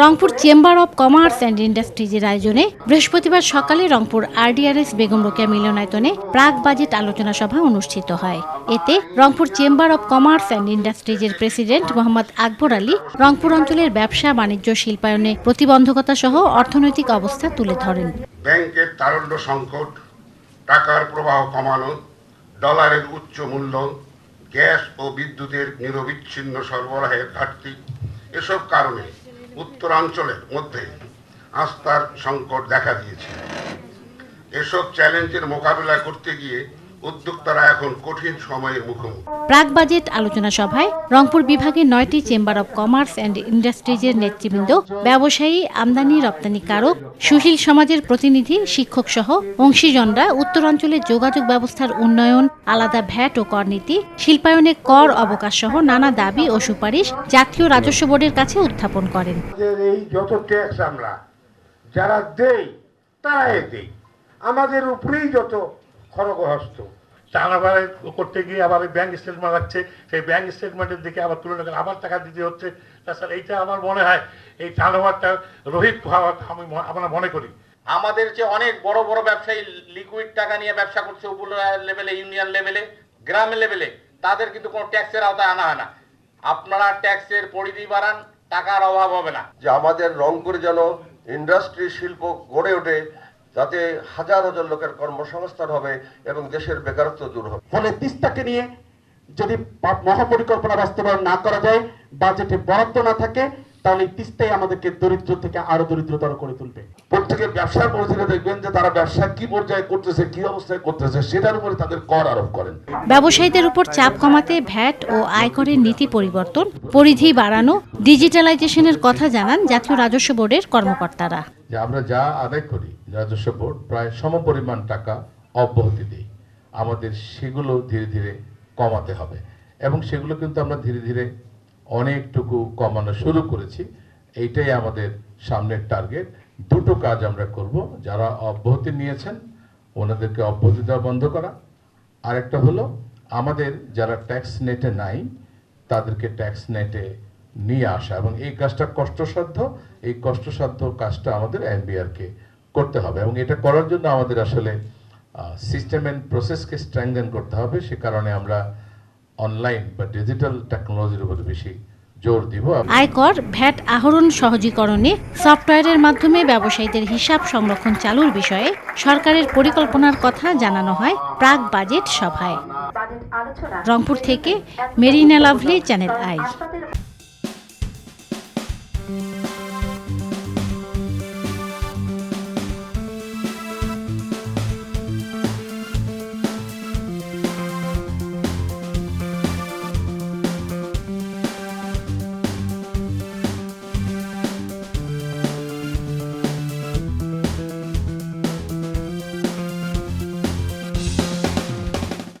Rangpur chamber of commerce and ইন্ডাস্ট্রিজের আয়োজনে বৃহস্পতিবার সকালে রংপুর আরডিআরএস বেগম রোকেয়া মিলনায়তনে প্রাক বাজেট আলোচনা সভা অনুষ্ঠিত হয়। এতে Rangpur chamber of commerce and ইন্ডাস্ট্রিজের president Mohammad Akbar Ali, Rangpur অঞ্চলের ব্যবসা, বাণিজ্য, শিল্পায়নে প্রতিবন্ধকতা সহ অর্থনৈতিক অবস্থা তুলে ধরেন। ব্যাংকের তারল্য সংকট, টাকার প্রবাহ কমানো, ডলারের উচ্চ মূল্য, গ্যাস ও বিদ্যুতের নিরবিচ্ছিন্ন সরবরাহের ঘাটতি, এসব কারণে উত্তরাঞ্চলের মধ্যে আস্থার সংকট দেখা দিয়েছে। এসব চ্যালেঞ্জের মোকাবিলা করতে গিয়ে উদ্যোক্তারা এখন কঠিন সময়ের মুখোমুখি। প্রাক বাজেট আলোচনা সভায় রংপুর বিভাগের নয়টি চেম্বার অব কমার্স অ্যান্ড ইন্ডাস্ট্রিজের নেতৃবৃন্দ ব্যবসায়ী আমদানি রপ্তানিকারক সুশীল সমাজের প্রতিনিধি শিক্ষক সহ অংশীজনরা উত্তরাঞ্চলের যোগাযোগ ব্যবস্থার উন্নয়ন আলাদা ভ্যাট ও কর নীতি শিল্পায়নে কর অবকাশ সহ নানা দাবি ও সুপারিশ জাতীয় রাজস্ব বোর্ডের কাছে উত্থাপন করেন। এই যত ট্যাক্স আমরা যারা দেই তারাই দেই। আমাদের উপরেই যত খড়গহস্ত টানাবাড়ি করতে গিয়ে আবার ব্যাংক স্টেটমেন্ট লাগছে। সেই ব্যাংক স্টেটমেন্টের দিকে আবার তুলনা করে আবার টাকা দিতে হচ্ছে। তাছাড়া এইটা আমার মনে হয় এই টানাবারটা রোহিত হওয়া আমি আমরা মনে করি। আমাদের যে অনেক বড় বড় ব্যবসায়ী লিকুইড টাকা নিয়ে ব্যবসা করছে উপর লেভেলে ইউনিয়ন লেভেলে গ্রাম লেভেলে তাদের কিন্তু কোনো ট্যাক্সের আওতায় আনা হয় না। আপনারা ট্যাক্সের পরিধি বাড়ান টাকার অভাব হবে না। যে আমাদের রংপুরে যেন ইন্ডাস্ট্রি শিল্প গড়ে ওঠে যাতে হাজার হাজার লোকের কর্মসংস্থান হবে এবং দেশের বেকারত্ব দূর হবে। ফলে তিস্তাকে নিয়ে যদি মহাপরিকল্পনা বাস্তবায়ন না করা যায়, বাজেটে বরাদ্দ না থাকে তাহলে তিস্তাই আমাদেরকে দরিদ্র থেকে আরও দরিদ্রতর করে তুলবে। প্রত্যেকের ব্যবসার পরিধিতে দেখবেন যে তারা ব্যবসা কি পর্যায়ে করতেছে কি অবস্থায় করতেছে সেটার উপরে তাদের কর আরোপ করেন। ব্যবসায়ীদের উপর চাপ কমাতে ভ্যাট ও আয়করের নীতি পরিবর্তন পরিধি বাড়ানো ডিজিটালাইজেশনের কথা জানান জাতীয় রাজস্ব বোর্ডের কর্মকর্তারা। যে আমরা যা আদায় করি রাজস্ব বোর্ড প্রায় সমপরিমাণ টাকা অব্যাহতি দিই আমাদের সেগুলো ধীরে ধীরে কমাতে হবে। এবং সেগুলো কিন্তু আমরা ধীরে ধীরে অনেকটুকু কমানো শুরু করেছি। এইটাই আমাদের সামনের টার্গেট দুটো কাজ আমরা করব। যারা অব্যাহতি নিয়েছেন, ওনাদেরকে অব্যাহতি দেওয়া বন্ধ করা। আরেকটা হলো, আমাদের যারা ট্যাক্স নেটে নাই, তাদেরকে ট্যাক্স নেটে নিয়ে আসা। এবং এই কাজটা কষ্টসাধ্য। এই কষ্টসাধ্য কাজটা আমাদের এনবিআরকে করতে হবে। এবং এটা করার জন্য আমাদের আসলে সিস্টেম অ্যান্ড প্রসেসকে স্ট্রেংথেন করতে হবে। সে কারণে আমরা অনলাইন বা ডিজিটাল টেকনোলজির উপর বেশি জোর দিব আয়কর, ভ্যাট আহরণ সহজীকরণে, সফটওয়্যারের মাধ্যমে ব্যবসায়ীদের হিসাব সংরক্ষণ চালুর বিষয়ে সরকারের পরিকল্পনার কথা জানানো হয় প্রাক বাজেট সভায়। রংপুর থেকে মেরিনা লাভলি, চ্যানেল আই।